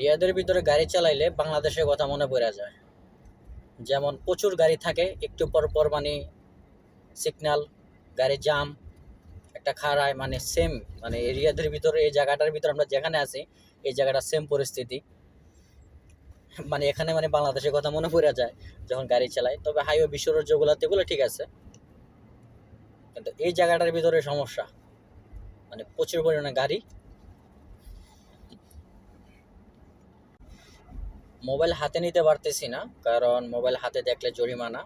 রিয়াদের ভিতরে গাড়ি চালাইলে বাংলাদেশের কথা মনে পড়ে যায়। যেমন প্রচুর গাড়ি থাকে, একটু পর পর মানে সিগনাল গাড়ি জাম একটা খাড়ায় মানে সেম মানে এরিয়াদের ভিতরে, এই জায়গাটার ভিতরে আমরা যেখানে আছি, এই জায়গাটা সেম পরিস্থিতি। মানে এখানে মানে বাংলাদেশের কথা মনে পড়ে যায়, যখন গাড়ি চালায়। তবে হাইওয়ে বিশ্বরোড যেগুলোতে এগুলো ঠিক আছে। কিন্তু এই জায়গাটার ভিতরে সমস্যা। মানে প্রচুর পরিমাণে গাড়ি মোবাইল হাতে নিতে পারতেছি না, কারণ মোবাইল হাতে দেখলে জরিমানা,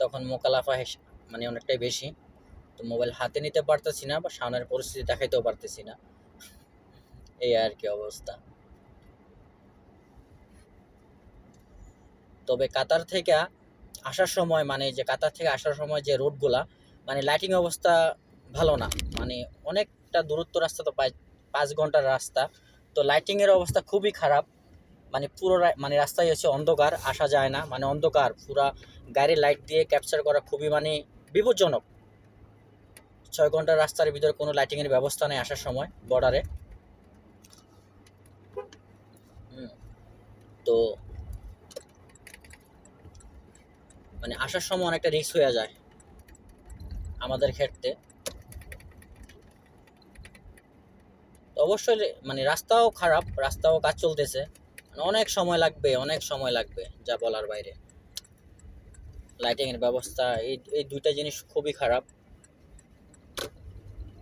তখন মোকালাফা মানে অনেকটাই বেশি। তো মোবাইল হাতে নিতে পারতেছি না বা সামনের পরিস্থিতি দেখাইতেও পারতেছি না। এই আর কি অবস্থা। তবে কাতার থেকে আসার সময় মানে যে কাতার থেকে আসার সময় যে রোডগুলা মানে লাইটিং অবস্থা ভালো না। মানে অনেকটা দূরত্ব রাস্তা তো পাঁচ ঘণ্টার রাস্তা। তো লাইটিংয়ের অবস্থা খুবই খারাপ। মানে পুরো মানে রাস্তায় হচ্ছে অন্ধকার, আসা যায় না। মানে অন্ধকার, পুরা গাড়ির লাইট দিয়ে ক্যাপচার করা খুবই মানে বিপজ্জনক। ছয় ঘণ্টার রাস্তার ভিতরে কোনো লাইটিংয়ের ব্যবস্থা নেই আসার সময় বর্ডারে তো মানে আসার সময় অনেকটা রিস্ক হয়ে যায় আমাদের ক্ষেত্রে। অবশ্যই মানে রাস্তাও খারাপ, রাস্তাও কাজ চলতেছে। অনেক সময় লাগবে, অনেক সময় লাগবে যা বলার বাইরে। লাইটিংয়ের ব্যবস্থা, এই এই দুইটা জিনিস খুবই খারাপ।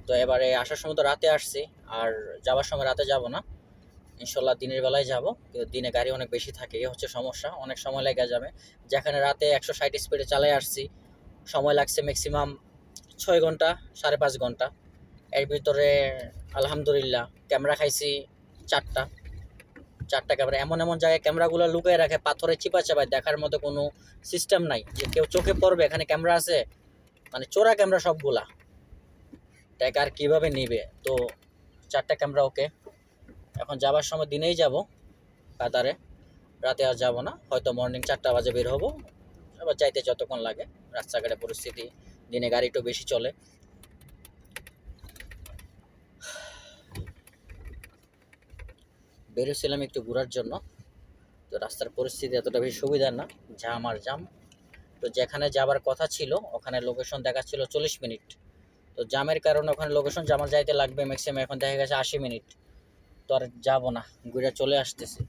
তো এবারে আসার সময় তো রাতে আসছি, আর যাওয়ার সময় রাতে যাব না। ইনশাল্লাহ দিনের বেলায় যাব, কিন্তু দিনে গাড়ি অনেক বেশি থাকে এই হচ্ছে সমস্যা। অনেক সময় লেগে যাবে। যেখানে রাতে একশো ষাট স্পিডে চালাই আসছি, সময় লাগছে ম্যাক্সিমাম ছয় ঘণ্টা, সাড়ে পাঁচ ঘণ্টা। এর ভিতরে আলহামদুলিল্লাহ, ক্যামেরা খাইছি চারটা। চারটা ক্যামেরা। এমন এমন জায়গায় ক্যামেরাগুলো লুকিয়ে রাখে পাথরে চিপা চাপায় দেখার মতো কোনো সিস্টেম নাই। যে কেউ চোখে পড়বে, এখানে ক্যামেরা আছে মানে চোরা ক্যামেরা সবগুলা। টাকা আর কীভাবে নিবে। তো চারটা ক্যামেরা ওকে। এখন যাবার সময় দিনেই যাব, কাতারে। রাতে আর যাব না, হয়তো মর্নিং চারটা বাজে বের হব। আবার যাইতে যতক্ষণ লাগে, রাস্তাঘাটে পরিস্থিতি, দিনে গাড়ি একটু বেশি চলে। বেরোছিলাম একটু ঘোরার জন্য। তো রাস্তার পরিস্থিতি এতটা বেশি সুবিধার না জাম আর জাম তো যেখানে যাবার কথা ছিল, ওখানে লোকেশন দেখাচ্ছিল চল্লিশ মিনিট। তো জামের কারণে ওখানে লোকেশন জামার যাইতে লাগবে ম্যাক্সিমাম এখন দেখা গেছে আশি মিনিট। তো আর যাব না, ঘুরে চলে আসতেছি।